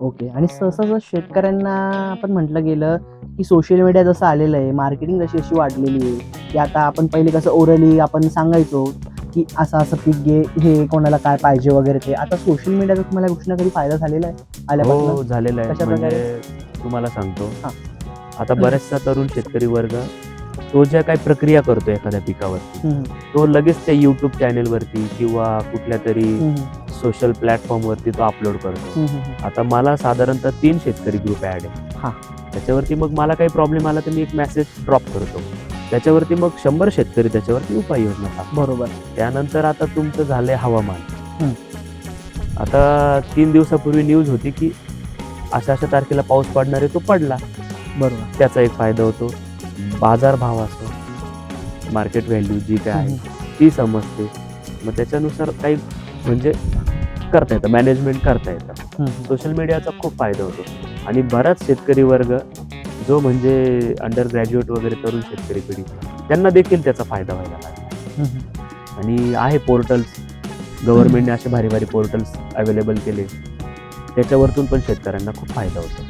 Okay. आणि सहसा जर शेतकऱ्यांना आपण म्हटलं गेलं की सोशल मीडिया जसं आलेलं आहे मार्केटिंग जशी अशी वाढलेली आहे की आता आपण पहिले कसं ओरली आपण सांगायचो की असं असं पीक घे हे कोणाला काय पाहिजे वगैरे ते. आता सोशल मीडियाचा तुम्हाला या गोष्टींना कधी फायदा झालेला आहे? हो आल्यापासून झालेलं आहे. कशा प्रकारे? म्हणजे तुम्हाला सांगतो. हा. आता बऱ्याचसा तरुण शेतकरी वर्ग तो ज्या काही प्रक्रिया करतो एखाद्या पिकावरती तो लगेच त्या युट्यूब चॅनेलवरती किंवा कुठल्या तरी सोशल प्लॅटफॉर्मवरती तो अपलोड करतो. आता मला साधारणतः तीन शेतकरी ग्रुप ॲड हा. आहे त्याच्यावरती मग मला काही प्रॉब्लेम आला तर मी एक मेसेज ड्रॉप करतो. त्याच्यावरती मग शंभर शेतकरी त्याच्यावरती उपाययोजना बरोबर. त्यानंतर आता तुमचं झालंय हवामान. आता तीन दिवसापूर्वी न्यूज होती की अशा अशा तारखेला पाऊस पडणार आहे तो पडला. बरोबर. त्याचा एक फायदा होतो. बाजार भाव असतो. मार्केट व्हॅल्यू जी काय आहे ती समजते. मग त्याच्यानुसार काही म्हणजे करता येतं मॅनेजमेंट करता येतं. सोशल मीडियाचा खूप फायदा होतो. आणि बराच शेतकरी वर्ग जो म्हणजे अंडर ग्रॅज्युएट वगैरे तरुण शेतकरी पिढी त्यांना देखील त्याचा फायदा व्हायला लागला. आणि आहे पोर्टल्स गव्हर्नमेंटने असे भारी भारी पोर्टल्स अवेलेबल केले. त्याच्यावरतून पण शेतकऱ्यांना खूप फायदा होतो.